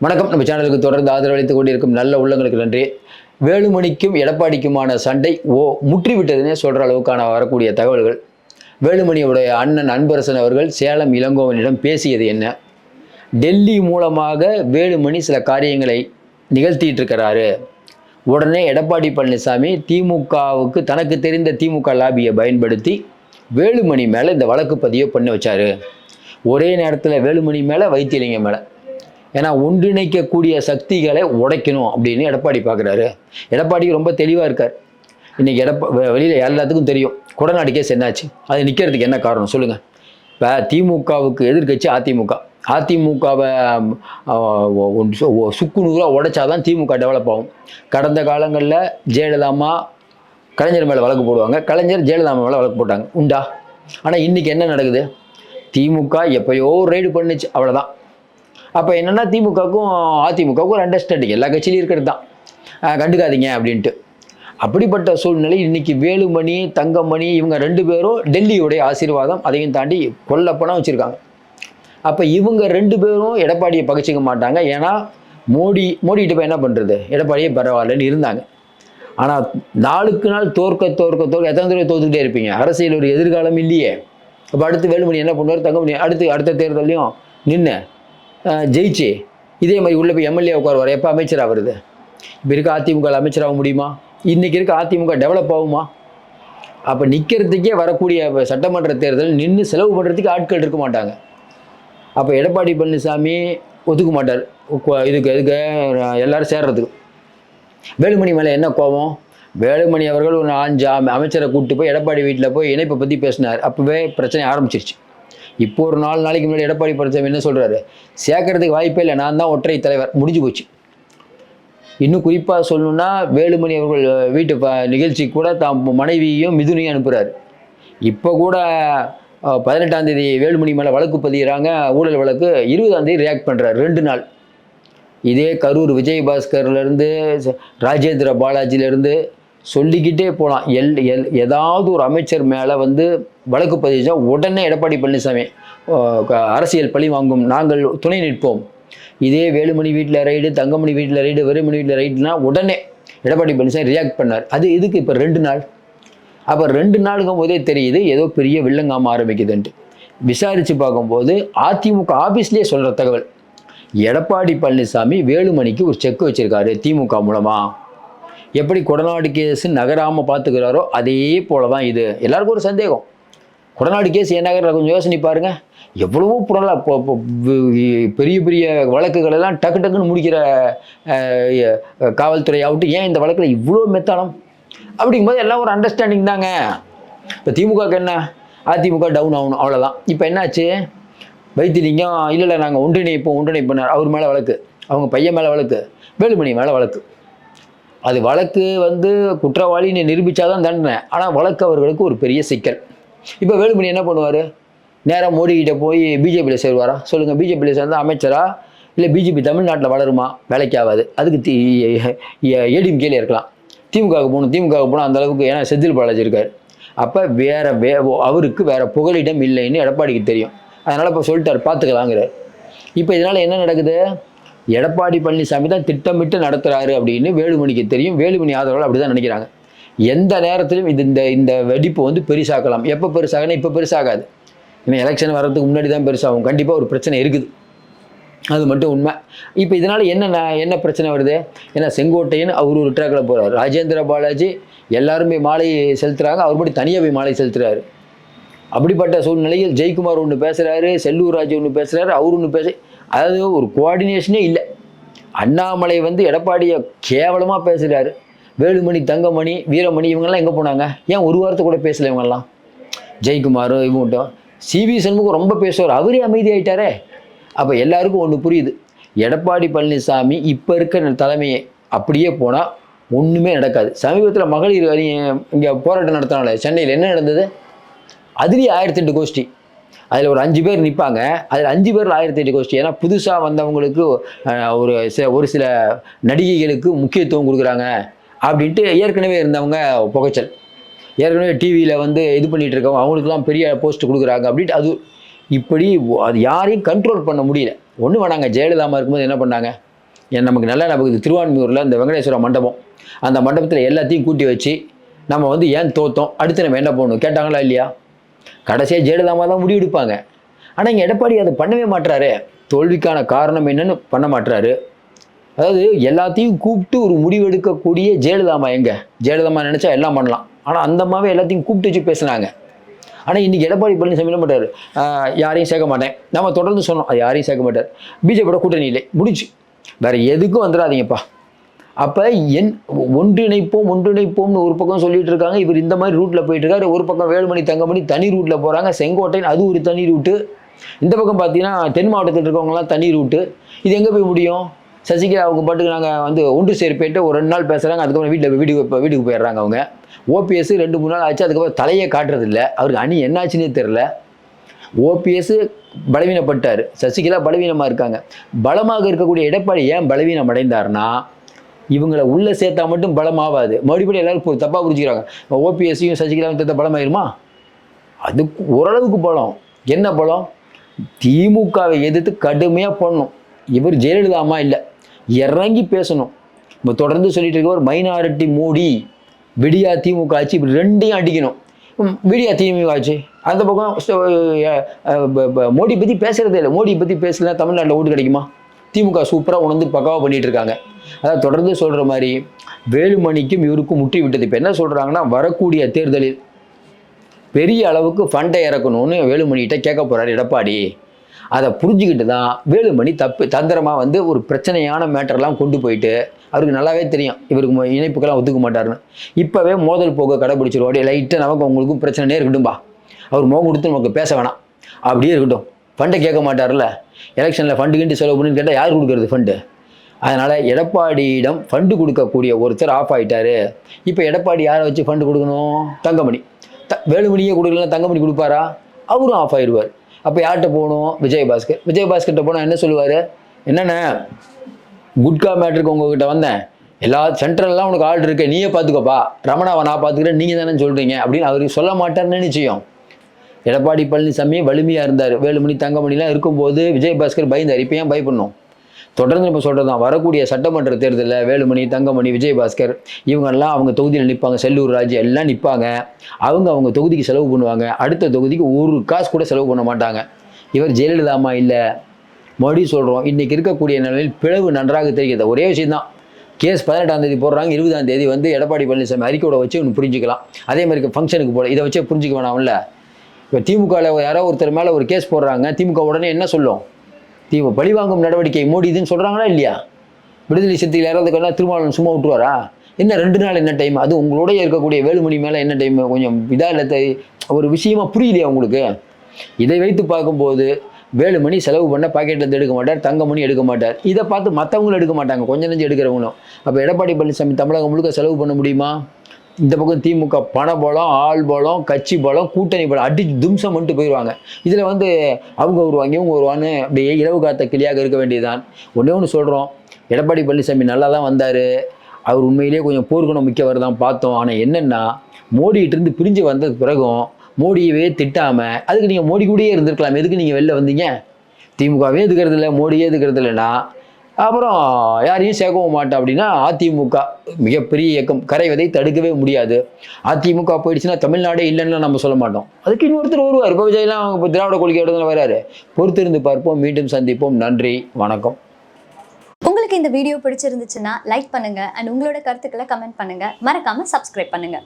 வணக்கம். நம்ம சேனலுக்கு தொடர்ந்து ஆதரவளித்துக் கொண்டிருக்கும் நல்ல உள்ளங்களுக்கு நன்றி. வேலுமணிக்கும் எடப்பாடிக்குமான சண்டை ஓ முற்றிவிட்டதுன்னே சொல்கிற அளவுக்கான வரக்கூடிய தகவல்கள். வேலுமணியுடைய அண்ணன் அன்பரசன் அவர்கள் சேலம் இளங்கோவனிடம் பேசியது என்ன? டெல்லி மூலமாக வேலுமணி சில காரியங்களை நிகழ்த்திட்டு இருக்கிறாரு உடனே எடப்பாடி பழனிசாமி திமுகவுக்கு தனக்கு தெரிந்த திமுக லாபியை பயன்படுத்தி வேலுமணி மேலே இந்த வழக்கு பதிவு பண்ணி வச்சாரு. ஒரே நேரத்தில் வேலுமணி மேலே வைத்தியலிங்கம் மேலே. ஏன்னா ஒன்றிணைக்கக்கூடிய சக்திகளை உடைக்கணும் அப்படின்னு எடப்பாடி பார்க்குறாரு எடப்பாடிக்கு ரொம்ப தெளிவாக இருக்கார். இன்றைக்கி எடப்பா வெளியில் எல்லாத்துக்கும் தெரியும். கொடநாடு கேஸ் என்னாச்சு? அது நிற்கிறதுக்கு என்ன காரணம் சொல்லுங்கள் இப்போ திமுகவுக்கு எதிர்க்கட்சி அதிமுக. அதிமுகவை சுக்கு நூறாக உடைச்சாதான் திமுக டெவலப் ஆகும். கடந்த காலங்களில் ஜெயலலிதாமா கலைஞர் மேலே வழக்கு போடுவாங்க. கலைஞர் ஜெயலலிதா மேலே வழக்கு போட்டாங்க. உண்டா? ஆனால் இன்றைக்கி என்ன நடக்குது? திமுக எப்பயோ ரைடு பண்ணுச்சு. அவ்வளோதான் அப்போ என்னென்னா திமுகவுக்கும் அதிமுகவுக்கும் ஒரு அண்டர்ஸ்டாண்டிங் எல்லா கட்சியிலையும் இருக்கிறது தான். கண்டுக்காதீங்க அப்படின்ட்டு. அப்படிப்பட்ட சூழ்நிலை இன்னைக்கு வேலுமணி தங்கமணி இவங்க ரெண்டு பேரும் டெல்லியுடைய ஆசீர்வாதம் அதையும் தாண்டி கொல்லப்பணம் வச்சுருக்காங்க. அப்போ இவங்க ரெண்டு பேரும் எடப்பாடியை பகிச்சிக்க மாட்டாங்க. ஏன்னா மோடி மோடிகிட்ட போய் என்ன பண்ணுறது எடப்பாடியே பரவாயில்லன்னு இருந்தாங்க. ஆனால் நாளுக்கு நாள் தோற்க தோற்க தோற்க எத்தனை தடவை தோத்துக்கிட்டே இருப்பீங்க? அரசியல் ஒரு எதிர்காலம் இல்லையே. அப்போ அடுத்து வேலுமணி என்ன பண்ணுவார்? தங்கமணி அடுத்து அடுத்த தேர்தலையும் நின்று ஜெயிச்சு. இதே மாதிரி உள்ள போய் எம்எல்ஏ உட்காருவார். எப்போ அமைச்சராக வருது. இப்போ இருக்க அதிமுக அமைச்சராக முடியுமா? இன்றைக்கி இருக்க அதிமுக டெவலப் ஆகுமா? அப்போ நிற்கிறதுக்கே வரக்கூடிய சட்டமன்ற தேர்தல் நின்று செலவு பண்ணுறதுக்கு ஆட்கள் இருக்க மாட்டாங்க. அப்போ எடப்பாடி பழனிசாமி ஒதுக்க மாட்டார். இதுக்கு இதுக்கு எதுக்கு சேர்றதுக்கு. வேலுமணி மேலே என்ன கோபம்? வேலுமணி அவர்கள் ஒரு அஞ்சு அமைச்சரை கூப்பிட்டு போய் எடப்பாடி வீட்டில் போய் இணைப்பை பற்றி பேசினார். அப்போவே பிரச்சனை ஆரம்பிச்சிருச்சு. இப்போ ஒரு நாலு நாளைக்கு முன்னாடி எடப்பாடி பழனிசாமி என்ன சொல்கிறாரு சேர்க்கறதுக்கு வாய்ப்பே இல்லை. நான் தான் ஒற்றை தலைவர். முடிஞ்சு போச்சு. இன்னும் குறிப்பாக சொல்லணும்னா வேலுமணி அவர்கள் வீட்டு நிகழ்ச்சி நிகழ்ச்சிக்கு கூட தாம் மனைவியையும் மிதுனையும் அனுப்புகிறாரு இப்போ கூட பதினெட்டாம் தேதி வேலுமணி மேலே வழக்கு பதிகிறாங்க ஊழல் வழக்கு இருபதாம் தேதி ரியாக்ட் பண்ணுறாரு ரெண்டு நாள். இதே கரூர் விஜயபாஸ்கர்லேருந்து ராஜேந்திர பாலாஜிலேருந்து சொல்லிக்கிட்டே போகலாம் எல் எல் ஏதாவது ஒரு அமைச்சர் மேலே வந்து வழக்கு பதிவுச்சா உடனே எடப்பாடி பழனிசாமி அரசியல் பழி வாங்கும். நாங்கள் துணை நிற்போம். இதே வேலுமணி வீட்டில் ரைடு தங்கமணி வீட்டில் ரைடு வெறுமணி வீட்டில் ரைடுனா உடனே எடப்பாடி பழனிசாமி ரியாக்ட் பண்ணார். அது இதுக்கு இப்போ ரெண்டு நாள்? அப்போ ரெண்டு நாளுக்கும் போதே தெரியுது ஏதோ பெரிய வில்லங்காம ஆரம்பிக்குதுன்ட்டு. விசாரித்து பார்க்கும்போது அதிமுக ஆஃபீஸ்லேயே சொல்கிற தகவல் எடப்பாடி பழனிசாமி வேலுமணிக்கு ஒரு செக் வச்சுருக்காரு திமுக மூலமாக எப்படி கொடநாடு கேஸ் நகராமல் பார்த்துக்கிறாரோ அதே போல தான் இது. எல்லாருக்கும் ஒரு சந்தேகம். கொடநாடு கேஸ் என் நகரில் கொஞ்சம் யோசனை பாருங்கள் எவ்வளவோ புரளா இப்போ பெரிய பெரிய வழக்குகள் எல்லாம் டக்கு டக்குன்னு முடிக்கிற காவல்துறை ஆகட்டும் ஏன் இந்த வழக்கில் இவ்வளோ மெத்தானம்? அப்படிங்கும்போது எல்லாம் ஒரு அண்டர்ஸ்டாண்டிங் தாங்க. இப்போ திமுகக்கு என்ன? அதிமுக டவுன் ஆகணும் அவ்வளோதான் இப்போ என்னாச்சு? வைத்திலிங்கம் இல்லை இல்லை நாங்கள் ஒன்றிணைப்போம் ஒன்றிணைப்பினார் அவர் மேலே வழக்கு அவங்க பையன் மேலே வழக்கு வேலுமணி மேலே வழக்கு. அது வழக்கு வந்து குற்றவாளின்னு நிரூபித்தாதான் தண்டனை. ஆனால் வழக்கு அவர்களுக்கு ஒரு பெரிய சிக்கல். இப்போ வேலுமணி என்ன பண்ணுவார்? நேராக மோடிக்கிட்ட போய் பிஜேபியில் சேருவாரா? சொல்லுங்கள் பிஜேபியில் சேர்ந்தால் அமைச்சரா? இல்லை பிஜேபி தமிழ்நாட்டில் வளருமா? வேலைக்கு ஆகாது அதுக்கு தி ஏடிஎம்கேல இருக்கலாம். திமுகவுக்கு போகணும் திமுகவுக்கு போனால் அந்தளவுக்கு ஏன்னா செந்தில் பாலாஜி இருக்கார். அப்போ வேற வே அவருக்கு வேற புகலிடம் இல்லைன்னு எடப்பாடிக்கு தெரியும். அதனால் இப்போ சொல்லிட்டார் பார்த்துக்கலாங்கிறார் இப்போ இதனால் என்ன நடக்குது? எடப்பாடி பழனிசாமி தான் திட்டமிட்டு நடத்துகிறாரு அப்படின்னு வேலுமணிக்கு தெரியும். வேலுமணி ஆதரவாளர் அப்படி தான் நினைக்கிறாங்க. எந்த நேரத்திலும் இது இந்த இந்த வெடிப்பு வந்து பெருசாக்கலாம் எப்போ பெருசாகனா இப்போ பெருசாகாது. இன்னும் எலெக்ஷன் வர்றதுக்கு முன்னாடி தான் பெருசாகும். கண்டிப்பாக ஒரு பிரச்சனை இருக்குது. அது மட்டும் உண்மை. இப்போ இதனால் என்ன என்ன பிரச்சனை வருது? ஏன்னா செங்கோட்டையன் அவர் ஒரு ட்ராக்கில் போகிறார் ராஜேந்திர பாலாஜி எல்லாருமே மாலை செலுத்துகிறாங்க அவர் மட்டும் தனியாக போய் மாலை செலுத்துகிறாரு அப்படிப்பட்ட சூழ்நிலையில் ஜெயக்குமார் ஒன்று பேசுகிறாரு செல்லூர் ராஜு ஒன்று பேசுகிறாரு அவர் ஒன்று பேச அதாவது ஒரு கோஆர்டினேஷனே இல்லை. அண்ணாமலை வந்து எடப்பாடியை கேவலமாக பேசுகிறாரு வேலுமணி தங்கமணி வீரமணி இவங்கெல்லாம் எங்கே போனாங்க? ஏன் ஒரு வாரத்தை கூட பேசலை இவங்கெல்லாம்? ஜெயக்குமார் இவங்கட்டும். சிவி சண்முகம் ரொம்ப பேசுவார். அவரே அமைதியாயிட்டாரே. அப்போ எல்லாருக்கும் ஒன்று புரியுது. எடப்பாடி பழனிசாமி இப்போ இருக்கிற தலைமையை அப்படியே போனால் ஒன்றுமே நடக்காது. சமீபத்தில் மகளிர் இங்கே போராட்டம் நடத்தினால சென்னையில் என்ன நடந்தது? அதுலேயே ஆயிரத்தி எட்டு கோஷ்டி. அதில் ஒரு அஞ்சு பேர் நிற்பாங்க அதில் அஞ்சு பேரில் ஆயிரத்தி எட்டு கோஷ்டி. ஏன்னா புதுசாக வந்தவங்களுக்கு ஒரு சில ஒரு சில நடிகைகளுக்கு முக்கியத்துவம் கொடுக்குறாங்க அப்படின்ட்டு ஏற்கனவே இருந்தவங்க புகைச்சல். ஏற்கனவே டிவியில் வந்து இது பண்ணிகிட்டு இருக்கவங்க அவங்களுக்குலாம் பெரிய போஸ்ட் கொடுக்குறாங்க அப்படின்ட்டு அது இப்படி அது யாரையும் கண்ட்ரோல் பண்ண முடியல. ஒன்றும் வேணாங்க ஜெயலலிதாமா இருக்கும்போது என்ன பண்ணாங்க? ஏன் நமக்கு நல்லா நமக்கு திருவான்மியூரில் இந்த வெங்கடேஸ்வர மண்டபம். அந்த மண்டபத்தில் எல்லாத்தையும் கூட்டி வச்சு நம்ம வந்து ஏன் தோத்தோம்? அடுத்து நம்ம என்ன பண்ணணும் கேட்டாங்களா இல்லையா? கடைசியாக ஜெயலலிதாமா தான் முடிவெடுப்பாங்க. ஆனால் இங்கே எடப்பாடி அதை பண்ணவே மாட்டுறாரு தோல்விக்கான காரணம் என்னன்னு பண்ண மாட்டுறாரு அதாவது எல்லாத்தையும் கூப்பிட்டு ஒரு முடிவெடுக்கக்கூடிய ஜெயலலிதாமா எங்க? ஜெயலலிதாமா நினச்சா எல்லாம் பண்ணலாம். ஆனால் அந்தமாவே எல்லாத்தையும் கூப்பிட்டு வச்சு பேசுனாங்க. ஆனால் இன்றைக்கி எடப்பாடி பழனிசாமி என்ன பண்ணுறாரு யாரையும் சேர்க்க மாட்டேன். நம்ம தொடர்ந்து சொன்னோம் அது யாரையும் சேர்க்க மாட்டார். பிஜேபியோட கூட்டணி இல்லை. முடிச்சு வேற எதுக்கும் வந்துடாதீங்கப்பா. அப்போ என் ஒன்றிணைப்போம் ஒன்றிணைப்போம்னு ஒரு பக்கம் சொல்லிட்டு இருக்காங்க. இவர் இந்த மாதிரி ரூட்டில் போயிட்டு இருக்காரு. ஒரு பக்கம் வேலுமணி தங்கமணி தனி ரூட்டில் போகிறாங்க செங்கோட்டையன் அது ஒரு தனி ரூட்டு இந்த பக்கம் பார்த்தீங்கன்னா தென் மாவட்டத்தில் இருக்கவங்களாம் தனி ரூட்டு இது எங்கே போய் முடியும்? சசிகலா அவங்க பாட்டுக்கு நாங்கள் வந்து ஒன்று சேர் போயிட்டு ஒரு ரெண்டு நாள் பேசுகிறாங்க அதுக்கப்புறம் வீட்டில் வீட்டுக்கு இப்போ வீட்டுக்கு போயிடுறாங்க அவங்க. ஓபிஎஸ் ரெண்டு மூணு நாள் ஆச்சு. அதுக்கப்புறம் தலையே காட்டுறதில்ல. அவருக்கு அணி என்னாச்சுன்னே தெரில ஓபிஎஸ் பலவீனப்பட்டார். சசிகலா பலவீனமாக இருக்காங்க. பலமாக இருக்கக்கூடிய எடப்பாடி ஏன் பலவீனம் அடைந்தார்னா இவங்களை உள்ளே சேர்த்தா மட்டும் பலமாகாது மறுபடியும் எல்லாரும் இப்போ தப்பாக புரிஞ்சுக்கிறாங்க. ஓபிஎஸ்சியும் சசிகலாவும் சேர்த்தா பலமாயிருமா? அது ஓரளவுக்கு பலம். என்ன பலம்? திமுகவை எதிர்த்து கடுமையாக பண்ணணும் இவர் ஜெயலலிதாமா இல்லை. இறங்கி பேசணும். இப்போ தொடர்ந்து சொல்லிட்டு இருக்க ஒரு மைனாரிட்டி மோடி விடியா திமுக ஆச்சு இப்படி ரெண்டையும் அடிக்கணும். விடியா திமுக ஆச்சு அந்த பக்கம் மோடி பற்றி பேசுகிறதே இல்லை. மோடி பற்றி பேசலாம் தமிழ்நாட்டில் ஓட்டு கிடைக்குமா? திமுக சூப்பராக உணர்ந்து பக்காவாக பண்ணிகிட்டு இருக்காங்க. அதாவது தொடர்ந்து சொல்கிற மாதிரி வேலுமணிக்கும் இவருக்கும் முற்றி விட்டது. இப்போ என்ன சொல்கிறாங்கன்னா வரக்கூடிய தேர்தலில் பெரிய அளவுக்கு ஃபண்டை இறக்கணும்னு வேலுமணிகிட்ட கேட்க போகிறார் எடப்பாடி. அதை புரிஞ்சுக்கிட்டு தான் வேலுமணி தப்பு தந்திரமாக வந்து ஒரு பிரச்சனையான மேட்டர்லாம் கொண்டு போயிட்டு அவருக்கு நல்லாவே தெரியும் இவருக்கு இணைப்புக்கெல்லாம் ஒத்துக்க மாட்டாருன்னு. இப்போவே மோதல் போக கடைபிடிச்சிருவாடி லைட்டாக நமக்கு உங்களுக்கும் பிரச்சனையே இருக்கட்டும்பா. அவர் முகம் கொடுத்து நமக்கு பேச வேணாம். அப்படியே இருக்கட்டும். ஃபண்டை கேட்க மாட்டார்ல எலெக்ஷனில் ஃபண்டு கிண்டு செலவு பண்ணுன்னு கேட்டால் யார் கொடுக்குறது ஃபண்டு அதனால் எடப்பாடியிடம் ஃபண்டு கொடுக்கக்கூடிய ஒருத்தர் ஆஃப் ஆயிட்டாரு. இப்போ எடப்பாடி யாரை வச்சு ஃபண்டு கொடுக்கணும்? தங்கமணி. த வேலுமணியே கொடுக்கலாம் தங்கமணி கொடுப்பாரா? அவரும் ஆஃப் ஆயிடுவார் அப்போ யார்கிட்ட போகணும்? விஜயபாஸ்கர். விஜயபாஸ்கர்கிட்ட போனால் என்ன சொல்லுவார்? என்னென்ன குட்கா மேட்ருக்கு உங்ககிட்ட வந்தேன். எல்லா சென்ட்ரல்லாம் உனக்கு ஆள் இருக்கு. நீயே பார்த்துக்கோப்பா ரமணாவை நான் பார்த்துக்கிறேன் நீங்கள் தானே சொல்கிறீங்க அப்படின்னு அவருக்கு சொல்ல மாட்டார்னு நிச்சயம். எடப்பாடி பழனிசாமி வலிமையாக இருந்தார். வேலுமணி தங்கமணிலாம் இருக்கும்போது விஜயபாஸ்கர் பயந்தார். இப்போ ஏன் பயப்படணும்? தொடர்ந்து நம்ம சொல்கிறது தான் வரக்கூடிய சட்டமன்ற தேர்தலில் வேலுமணி தங்கமணி விஜயபாஸ்கர் இவங்கெல்லாம் அவங்க தொகுதியில் நிற்பாங்க செல்லூர் ராஜ் எல்லாம் நிற்பாங்க அவங்க அவங்க தொகுதிக்கு செலவு பண்ணுவாங்க. அடுத்த தொகுதிக்கு ஒரு காசு கூட செலவு பண்ண மாட்டாங்க. இவர் ஜெயலலிதாமா இல்லை? மறுபடியும் சொல்கிறோம் இன்றைக்கி இருக்கக்கூடிய நிலையில் பிளவு நன்றாக தெரிகிறது. ஒரே விஷயம்தான். கேஸ் பதினெட்டாம் தேதி போடுறாங்க. இருபதாம் தேதி வந்து எடப்பாடி பழனிசாமி அறிக்கையோட வச்சு ஒன்று புரிஞ்சுக்கலாம். அதே மாதிரி ஃபங்க்ஷனுக்கு போல. இதை வச்சே புரிஞ்சுக்க வேணாம்ல? இப்போ திமுகவில் யாரோ ஒருத்தர் மேலே ஒரு கேஸ் போடுறாங்க. திமுக உடனே என்ன சொல்லும்? திமுக பழிவாங்கும் நடவடிக்கை மோடிதுன்னு சொல்கிறாங்களா இல்லையா? விடுதலை சிறுத்தைகள் யாராவது கண்டா திருமாவளவன் சும்மா விட்டுருவாரா? என்ன ரெண்டு நாள் என்ன டைம் அது உங்களோட இருக்கக்கூடிய வேலுமணி மேலே என்ன டைம் கொஞ்சம் இதாக இல்லை ஒரு விஷயமா புரியலையா உங்களுக்கு? இதை வைத்து பார்க்கும்போது வேலுமணி செலவு பண்ண பாக்கெட்டில் எடுக்க மாட்டார் தங்கமணி எடுக்க மாட்டார். இதை பார்த்து மற்றவங்களும் எடுக்க மாட்டாங்க. கொஞ்சம் நெஞ்சு எடுக்கிறவங்களும். அப்போ எடப்பாடி பழனிசாமி தமிழகம் முழுக்க செலவு பண்ண முடியுமா? இந்த பக்கம் திமுக பண பலம் ஆள் பலம் கட்சி பலம் கூட்டணி பலம் அடிச்சு தும்சம் பண்ணிட்டு போயிடுவாங்க இதில் வந்து அவங்க வருவாங்க இவங்க வருவான்னு அப்படியே இரவு காத்த கிளியாக இருக்க வேண்டியதுதான். ஒன்றே ஒன்று சொல்கிறோம் எடப்பாடி பழனிசாமி நல்லா தான் வந்தார். அவர் உண்மையிலேயே கொஞ்சம் போர்க்குணம் மிக்கவர் தான் பார்த்தோம். ஆனால் என்னென்னா மோடிகிட்ட இருந்து பிரிஞ்சு வந்தது பிறகும் மோடியவே திட்டாமல் அதுக்கு நீங்கள் மோடி கூடயே இருந்திருக்கலாம். எதுக்கு நீங்கள் வெளில வந்தீங்க? திமுகவே எதுக்கிறது இல்லை மோடியே எதுக்கிறது இல்லைன்னா அப்புறம் யாரையும் சேர்க்கவும் மாட்டேன் அப்படின்னா அதிமுக மிகப்பெரிய இயக்கம். கரைவதை தடுக்கவே முடியாது. அதிமுக போயிடுச்சுன்னா தமிழ்நாடே இல்லைன்னு நம்ம சொல்ல மாட்டோம். அதுக்கு இன்னொருத்தர் வருவார். இப்போ விஜய்லாம் இப்போ திராவிட கொள்கையோட தான் வராரு. பொறுத்திருந்து பார்ப்போம். மீண்டும் சந்திப்போம். நன்றி. வணக்கம். உங்களுக்கு இந்த வீடியோ பிடிச்சிருந்துச்சுன்னா லைக் பண்ணுங்க. அண்ட் உங்களோட கருத்துக்களை கமெண்ட் பண்ணுங்க. மறக்காம சப்ஸ்கிரைப் பண்ணுங்க.